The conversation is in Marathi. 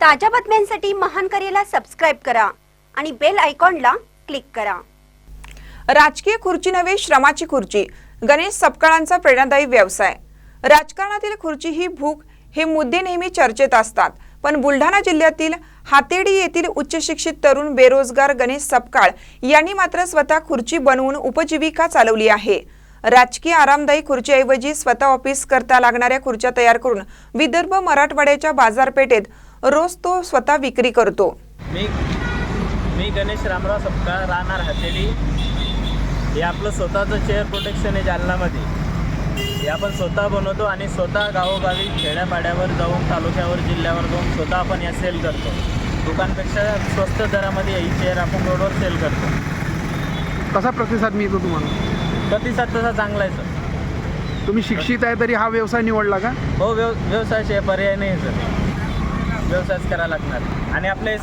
ताज्या बातम्यांसाठी महान करेला सबस्क्राईब करा आणि बेल आयकॉनला क्लिक करा. राजकीय खुर्ची नव्हे श्रमाची खुर्ची. गणेश सपकाळांचा प्रेरणादायी व्यवसाय. राजकारणातील खुर्ची ही भूक हे मुद्दे नेहमी चर्चेत असतात. पण बुलढाणा जिल्ह्यातील हातेडी येथील उच्च शिक्षित तरुण बेरोजगार गणेश सपकाळ यांनी मात्र स्वतः खुर्ची बनवून उपजीविका चालवली आहे. राजकीय आरामदायी खुर्चीऐवजी स्वतः ऑफिस करता लागणाऱ्या खुर्च्या तयार करून विदर्भ मराठवाड्याच्या बाजारपेठेत रोज तो स्वतः विक्री करतो. मी मी गणेश रामराव सपकाळ राहणार हतेली हे आपलं स्वतःचं चेअर प्रोटेक्शन आहे जालन्यामध्ये हे आपण स्वतः बनवतो आणि स्वतः गावोगावी खेड्यापाड्यावर जाऊन तालुक्यावर जिल्ह्यावर जाऊन स्वतः आपण या सेल करतो. दुकानपेक्षा स्वस्त दरामध्ये ही चेअर आपण रोडवर सेल करतो. कसा प्रतिसाद मिळतो तुम्हाला? प्रतिसाद तसा चांगला आहे सर तुम्ही शिक्षित आहे तरी हा व्यवसाय निवडला का? हो व्यव व्यवसायाशिवाय पर्याय नाही सर व्यवसायच करावा लागणार. आणि आपले